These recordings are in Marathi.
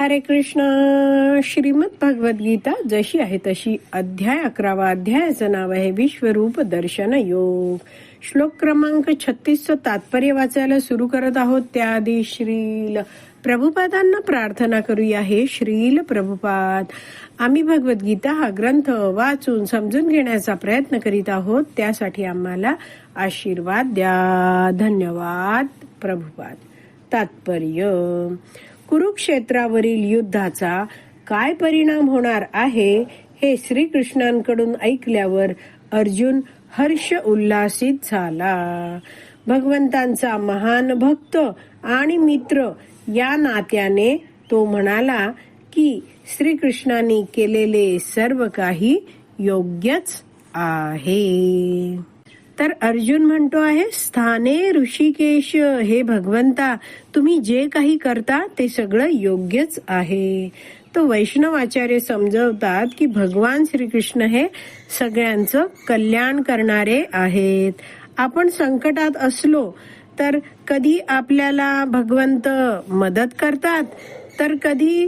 हरे कृष्ण। श्रीमद भगवत गीता जशी आहे तशी अध्याय अकरावा अध्यायाचं नाव आहे विश्वरूप दर्शन योग. श्लोक क्रमांक छत्तीस तात्पर्य वाचायला सुरू करत आहोत त्याआधी श्रील प्रभुपादांना प्रार्थना करूया हे श्रील प्रभुपाद. आम्ही भगवद्गीता हा ग्रंथ वाचून समजून घेण्याचा प्रयत्न करीत आहोत त्यासाठी आम्हाला आशीर्वाद द्या. धन्यवाद प्रभुपाद. तात्पर्य कुरुक्षेत्रावरील युद्धाचा काय परिणाम होणार आहे हे श्रीकृष्णांकडून ऐकल्यावर अर्जुन हर्ष उल्लासित झाला. भगवंतांचा महान भक्त आणि मित्र या नात्याने तो म्हणाला की श्रीकृष्णांनी केलेले सर्व काही योग्यच आहे. तर अर्जुन म्हणतो आहे स्थाने ऋषिकेश हे भगवंता तुम्ही जे काही करता ते सगळं योग्यच आहे. तो वैष्णवाचार्य समजवतात की भगवान श्रीकृष्ण हे सगळ्यांचं कल्याण करणारे आहेत. आपण संकटात असलो तर कधी आपल्याला भगवंत मदत करतात? तर कधी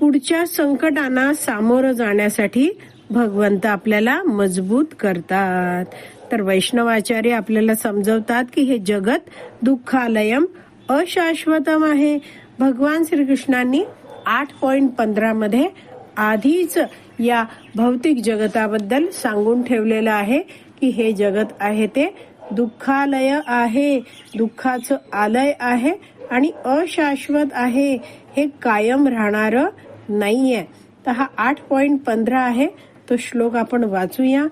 पुढच्या संकटांना सामोरं जाण्यासाठी भगवंत आपल्याला मजबूत करतात. तर वैष्णवाचार्य आपल्याला समजवतात की हे जगत दुःखालयम अशाश्वतम आहे. भगवान श्रीकृष्णांनी आठ पॉइंट पंधरा मध्ये आधीच या भौतिक जगताबद्दल सांगून ठेवलेलं आहे की हे जगत आहे ते दुःखालय आहे. दुःखाचं आलय आहे आणि अशाश्वत आहे. हे कायम राहणार नाहीये. तर हा आठ पॉइंट पंधरा आहे. तो श्लोक आपण वाचूया.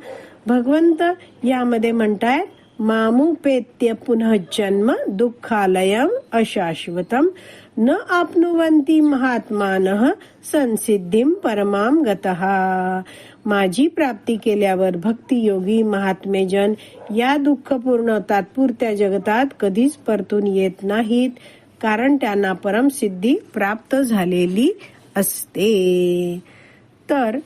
भगवंत यामध्ये म्हणताय मामुपेत्य पुनः जन्म दुःखालयम अशाश्वतम। न आपनुवंती महात्मान संसिद्धीम परमाम गतः। माझी प्राप्ती केल्यावर भक्तियोगी महात्मेजन या दुःखपूर्ण तात्पुरत्या जगतात कधीच परतून येत नाहीत कारण त्यांना परमसिद्धी प्राप्त झालेली असते. तर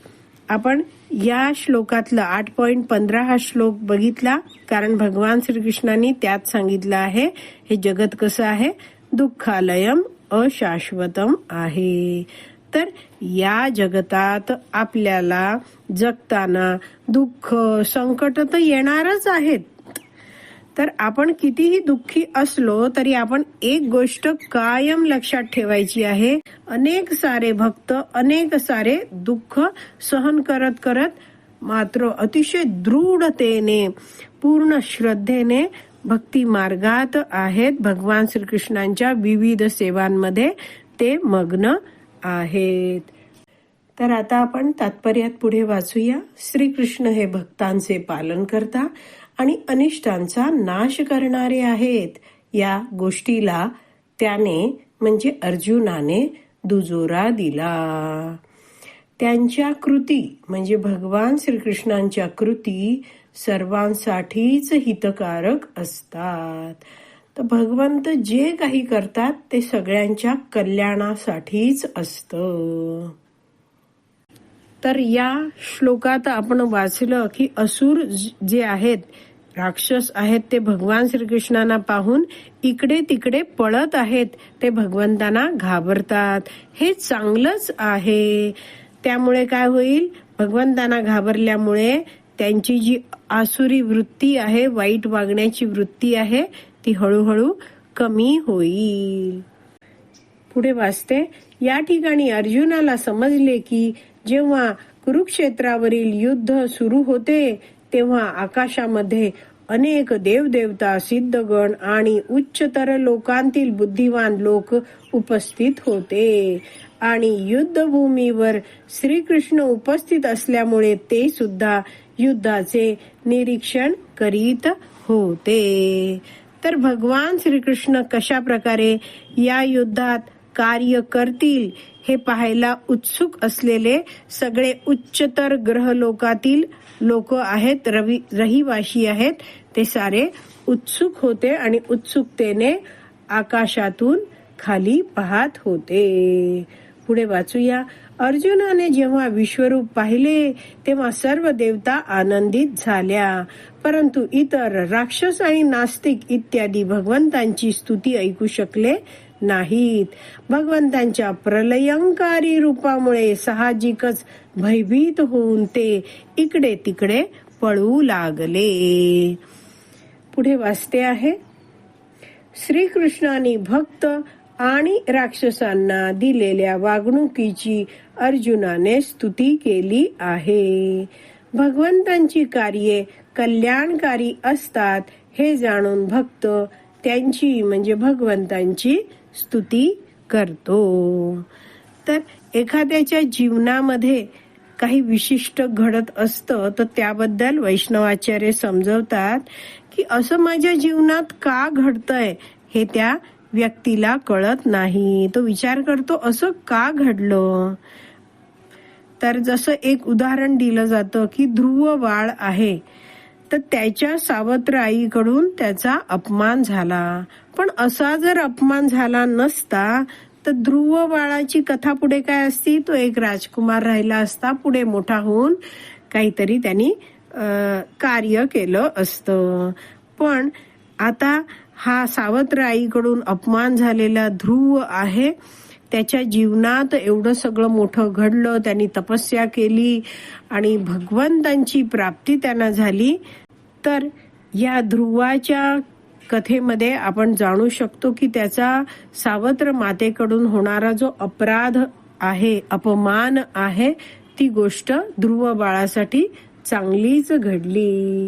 आपण या श्लोकातलं आठ पॉइंट पंधरा हा श्लोक बघितला. कारण भगवान श्रीकृष्णांनी त्यात सांगितलं आहे हे जगत कसं आहे? दुःखालयम अशाश्वतम आहे. तर या जगतात आपल्याला जगताना दुःख संकट तर येणारच आहेत. तर आपण कितीही दुःखी असलो तरी आपण एक गोष्ट कायम लक्षात ठेवायची आहे. अनेक सारे भक्त अनेक सारे दुःख सहन करत करत मात्र अतिशय दृढतेने पूर्ण श्रद्धेने भक्ती मार्गात आहेत. भगवान श्रीकृष्णांच्या विविध सेवांमध्ये ते मग्न आहेत. तर आता आपण तात्पर्यात पुढे वाचूया. श्रीकृष्ण हे भक्तांचे पालन करता. आणि अनिष्टांचा नाश करणारे आहेत. या गोष्टीला त्याने म्हणजे अर्जुनाने दुजोरा दिला. त्यांच्या कृती म्हणजे भगवान श्रीकृष्णांच्या कृती सर्वांसाठीच हितकारक असतात. तर भगवंत जे काही करतात ते सगळ्यांच्या कल्याणासाठीच असतं. तर या श्लोकात आपण वाचलं की असुर जे आहेत राक्षस आहेत ते भगवान श्रीकृष्णांना पाहून इकडे तिकडे पळत आहेत ते भगवंतांना घाबरतात. हे चांगलंच आहे. त्यामुळे काय होईल? भगवंतांना घाबरल्यामुळे त्यांची जी आसुरी वृत्ती आहे वाईट वागण्याची वृत्ती आहे ती हळूहळू कमी होईल. पुढे वाचते या ठिकाणी अर्जुनाला समजले की जेव्हा कुरुक्षेत्रावरील युद्ध सुरू होते तेव्हा आकाशामध्ये अनेक देवदेवता सिद्धगण आणि उच्चतर लोकांतील बुद्धिवान लोक उपस्थित होते. आणि युद्धभूमीवर श्रीकृष्ण उपस्थित असल्यामुळे ते सुद्धा युद्धाचे निरीक्षण करीत होते. तर भगवान श्रीकृष्ण कशा प्रकारे या युद्धात कार्य करतील हे पाहायला उत्सुक असलेले सगळे उच्चतर ग्रह लोकातील लोक आहेत रवी रहिवाशी आहेत. ते सारे उत्सुक होते आणि उत्सुकतेने आकाशातून खाली पाहत होते. पुढे वाचूया. अर्जुनाने जेव्हा विश्वरूप पाहिले तेव्हा सर्व देवता आनंदित झाल्या. परंतु इतर राक्षस आणि नास्तिक इत्यादी भगवंतांची स्तुती ऐकू शकले नाहीत. भगवंतांच्या प्रलयंकारी रूपामुळे साहजिकच भयभीत होऊन ते इकडे तिकडे पळू लागले. पुढे वाचते आहे. श्रीकृष्णाने भक्त आणि राक्षसांना दिलेल्या वागणुकीची अर्जुनाने स्तुती केली आहे. भगवंतांची कार्ये कल्याणकारी असतात हे जाणून भक्त त्यांची म्हणजे भगवंतांची स्तुती करतो. तर एखाद्याच्या जीवनामध्ये काही विशिष्ट घडत असतं तर त्याबद्दल वैष्णवाचार्य समजवतात की असं माझ्या जीवनात का घडतंय हे त्या व्यक्तीला कळत नाही. तो विचार करतो असं का घडलं? तर जसं एक उदाहरण दिलं जातं की ध्रुव बाळ आहे. तर त्याच्या सावत्र आईकडून त्याचा अपमान झाला. पण असा जर अपमान झाला नसता तर ध्रुव बाळाची कथा पुढे काय असती? तो एक राजकुमार राहिला असता पुढे मोठा होऊन काहीतरी त्यांनी कार्य केलं असतं. पण आता हा सावत्र आईकडून अपमान झालेला ध्रुव आहे. त्याच्या जीवनात एवढं सगळं मोठं घडलं त्यांनी तपस्या केली आणि भगवंतांची प्राप्ती त्यांना झाली. तर या ध्रुवाच्या कथेमध्ये आपण जाणू शकतो की त्याचा सावत्र मातेकडून होणारा जो अपराध आहे अपमान आहे ती गोष्ट ध्रुव बाळासाठी चांगलीच घडली.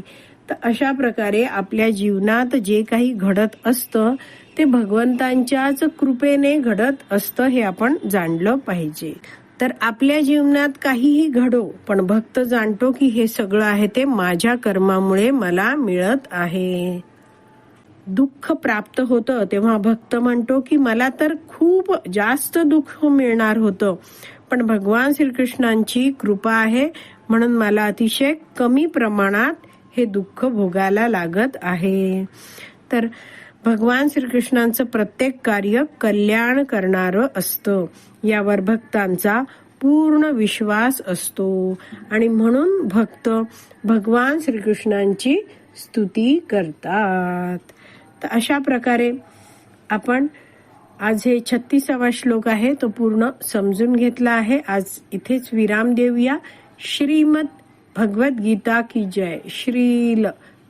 तर अशा प्रकारे आपल्या जीवनात जे काही घडत असतं ते भगवंतांच्याच कृपेने घडत असतं हे आपण जाणलं पाहिजे. तर आपल्या जीवनात काहीही घडो पण भक्त जाणतो की हे सगळं आहे ते माझ्या कर्मामुळे मला मिळत आहे. दुःख प्राप्त होतं तेव्हा भक्त म्हणतो की मला तर खूप जास्त दुःख मिळणार होतं पण भगवान श्रीकृष्णांची कृपा आहे म्हणून मला अतिशय कमी प्रमाणात हे दुःख भोगायला लागत आहे. तर भगवान श्रीकृष्णांचं प्रत्येक कार्य कल्याण करणारं असतं. यावर भक्तांचा पूर्ण विश्वास असतो. आणि म्हणून भक्त भगवान श्रीकृष्णांची स्तुती करतात. तर अशा प्रकारे आपण आज हे छत्तीसावा श्लोक आहे तो पूर्ण समजून घेतला आहे. आज इथेच विराम देऊया. श्रीमद भगवद्गीता की जय. श्रील